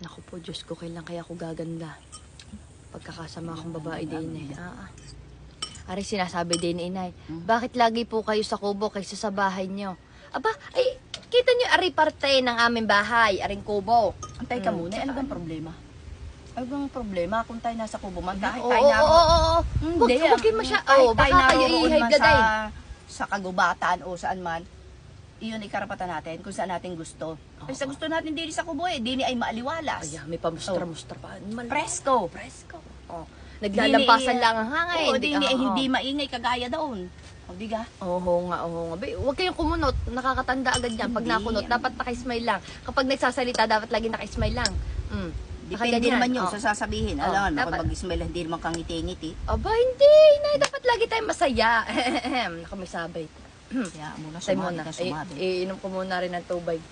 Naku po, Diyos ko, kailan kaya ako gaganda? Pagkakasama akong babae din eh. Ah, ah. Ari, sinasabi din inay, bakit lagi po kayo sa kubo kaysa sa bahay niyo? Aba, ay, kita niyo, ari parte ng aming bahay, aring kubo. Antay ka Mm, muna, ano bang problema? Ano bang problema kung tayo nasa kubo man? Kahit Oo, tayo oo, na... oo, oo. Huwag Hindi, huwag kayo ah, masya... kahit Oo, baka kayo gaday. Sa, sa kagubatan o saan man, iyon ay karapatan natin kung saan natin gusto. Kasi sa gusto natin dili sa kubo eh, dili ay maaliwalas. Ay, may pamustra-mustra pa. Presko. Presko. Oh. Naglalampasan Dini, lang ang hangin. Oo, dili ay hindi maingay kagaya doon. O diga? Oo nga, oo nga. Huwag kayong kumunot. Nakakatanda agad yan. Pag nakunot, dapat naka-smile lang. Kapag nagsasalita, dapat lagi naka-smile lang. Mm. Depende naman yun Oh. sa sasabihin. Oh, Alam, dapat. mag-smile, hindi naman kang ngiti-ngiti. Aba, hindi. Nay, dapat lagi tayong masaya. Naku, may sabay. Kaya muna Tayo sumabi muna. ka I- sumabi. iinom ko muna rin ng tubig.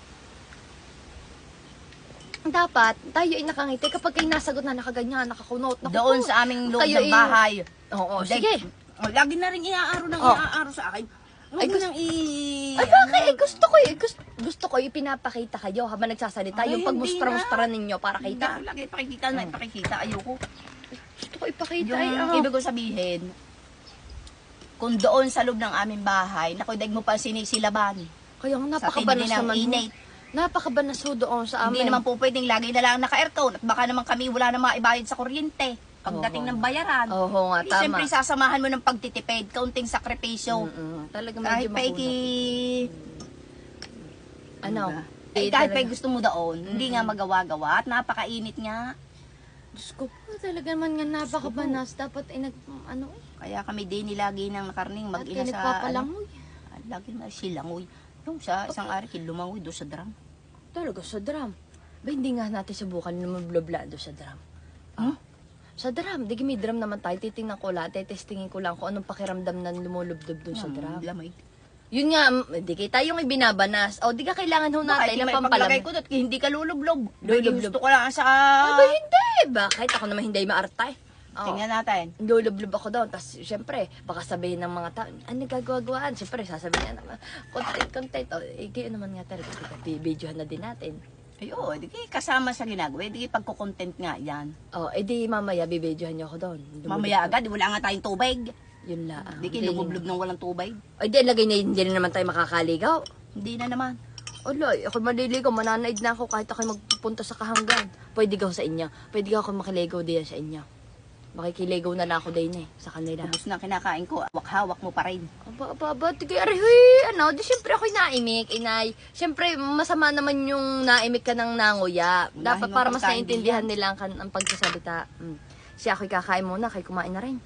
Dapat, tayo ay nakangiti kapag kayo nasagot na nakaganyan, nakakunot. Naku Doon sa aming loob Kayo ng i- bahay. Oo, Like, sige. oh, Lagi na rin iaaro ng Oh. iaaro sa akin. Huwag Ay, mo gusto- nang i... Ay, bakit? Eh, gusto ko eh. Gusto, gusto ko ipinapakita kayo habang nagsasalita. Ay, yung hindi pagmustra-mustra ninyo para Kita. kita. Lagi pakikita na ipakikita. Ayoko. Gusto ko ipakita Yung ay, ah. ibig ko sabihin, kung doon sa loob ng aming bahay, naku, daig mo pa sinisilaban. Kaya Sa tindi napakabanas ng naman init. Napakabanas ho doon sa amin. Hindi naman po pwedeng lagi na lang naka-aircon at baka naman kami wala na maibayad sa kuryente. Pagdating Oo. ng bayaran. Oo nga, Eh, tama. Siyempre, sasamahan mo ng pagtitipid, kaunting sakripisyo. Mm-mm. Talaga Kahit medyo pa makunat. iki... Ano? Eh, Eh, kahit pa gusto mo doon, hindi nga magawa-gawa at napakainit nga. Diyos ko po, talaga naman nga napakabanas. Dapat ay nag, ano eh. Kaya kami din nilagi ng nakarning At mag-ina kayo sa... nagpapalangoy. Ano, lagi na silangoy. Yung sa isang ari, lumangoy doon sa drum. Talaga, sa drum. Ba, hindi nga natin subukan na mablabla doon sa drum. Huh? Sa drum. Di may drum naman tayo. Titingnan ko lang. Testingin ko lang kung anong pakiramdam na lumulubdob doon sa drum. Lamay. Yun nga, di kita yung ibinabanas. O, di ka kailangan ho natin ng may pampalam. pagkalagay ko doon, hindi ka lulublob. Lulublob. Gusto ko lang sa... Aba, hindi. Bakit? Ako naman hindi maartay. Oo. Tingnan natin. Lulublob ako doon. Tapos, syempre, baka sabihin ng mga tao, ano gagawa-gawaan? Syempre, sasabihin niya naman, content, content. O, eh, kayo naman nga talaga. Bibidyohan na din natin. Ay, oo, di kayo kasama sa ginagawa. Di kayo pagkukontent nga yan. O, eh di mamaya, bibidyohan niyo ako doon. Mamaya agad, wala nga tayong tubig. Yun lang. Di kayo lumublob ng walang tubig. Ay, di, lagay na hindi na naman tayo makakaligaw. Hindi na naman. Ala, ako maliligaw, mananaid na ako kahit ako magpupunta sa kahanggan. Pwede gaw sa inyo. Pwede gaw ako makiligaw din sa inyo. Makikiligaw na lang ako din eh, sa kanila. Ubus na kinakain ko, hawak-hawak mo pa rin. Aba, aba, aba, tigay, aray, huy, ano, di syempre ako'y naimik, inay. Syempre, masama naman yung naimik ka ng nanguya. Dapat Unahin para mas din nila ang, ang pagsasalita. Mm. Siya ako'y kakain muna, kay kumain na rin.